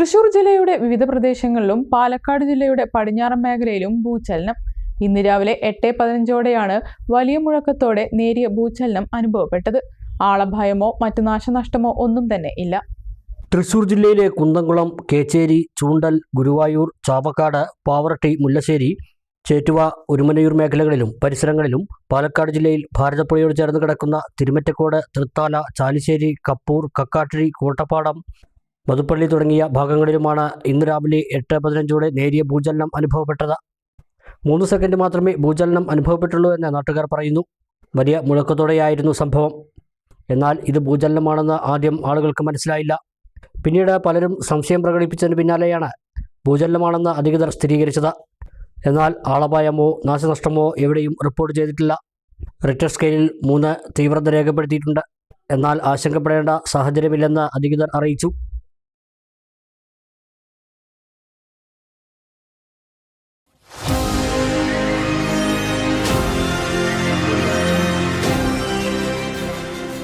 തൃശൂർ ജില്ലയുടെ വിവിധ പ്രദേശങ്ങളിലും പാലക്കാട് ജില്ലയുടെ പടിഞ്ഞാറൻ മേഖലയിലും ഭൂചലനം. ഇന്ന് രാവിലെ എട്ട് പതിനഞ്ചോടെയാണ് വലിയ മുഴക്കത്തോടെ നേരിയ ഭൂചലനം അനുഭവപ്പെട്ടത്. ആളഭയമോ മറ്റു നാശനഷ്ടമോ ഒന്നും തന്നെ ഇല്ല. തൃശൂർ ജില്ലയിലെ കുന്തംകുളം കേച്ചേരി ചൂണ്ടൽ ഗുരുവായൂർ ചാവക്കാട് പാവറട്ടി മുല്ലശ്ശേരി ചേറ്റുവ ഒരുമനയൂർ മേഖലകളിലും പരിസരങ്ങളിലും പാലക്കാട് ജില്ലയിൽ ഭാരതപ്പുഴയോട് ചേർന്ന് കിടക്കുന്ന തിരുമറ്റക്കോട് തൃത്താല ചാലിശ്ശേരി കപ്പൂർ കക്കാട്ടിരി കോട്ടപ്പാടം മധുപ്പള്ളി തുടങ്ങിയ ഭാഗങ്ങളിലുമാണ് ഇന്ന് രാവിലെ എട്ട് പതിനഞ്ചോടെ നേരിയ ഭൂചലനം അനുഭവപ്പെട്ടത്. മൂന്ന് സെക്കൻഡ് മാത്രമേ ഭൂചലനം അനുഭവപ്പെട്ടുള്ളൂ എന്ന് നാട്ടുകാർ പറയുന്നു. വലിയ മുഴക്കത്തോടെയായിരുന്നു സംഭവം. എന്നാൽ ഇത് ഭൂചലനമാണെന്ന് ആദ്യം ആളുകൾക്ക് മനസ്സിലായില്ല. പിന്നീട് പലരും സംശയം പ്രകടിപ്പിച്ചതിന് പിന്നാലെയാണ് ഭൂചലനമാണെന്ന് അധികൃതർ സ്ഥിരീകരിച്ചത്. എന്നാൽ ആളപായമോ നാശനഷ്ടമോ എവിടെയും റിപ്പോർട്ട് ചെയ്തിട്ടില്ല. റിട്ടർ സ്കെയിലിൽ മൂന്ന് തീവ്രത രേഖപ്പെടുത്തിയിട്ടുണ്ട്. എന്നാൽ ആശങ്കപ്പെടേണ്ട സാഹചര്യമില്ലെന്ന് അധികൃതർ അറിയിച്ചു.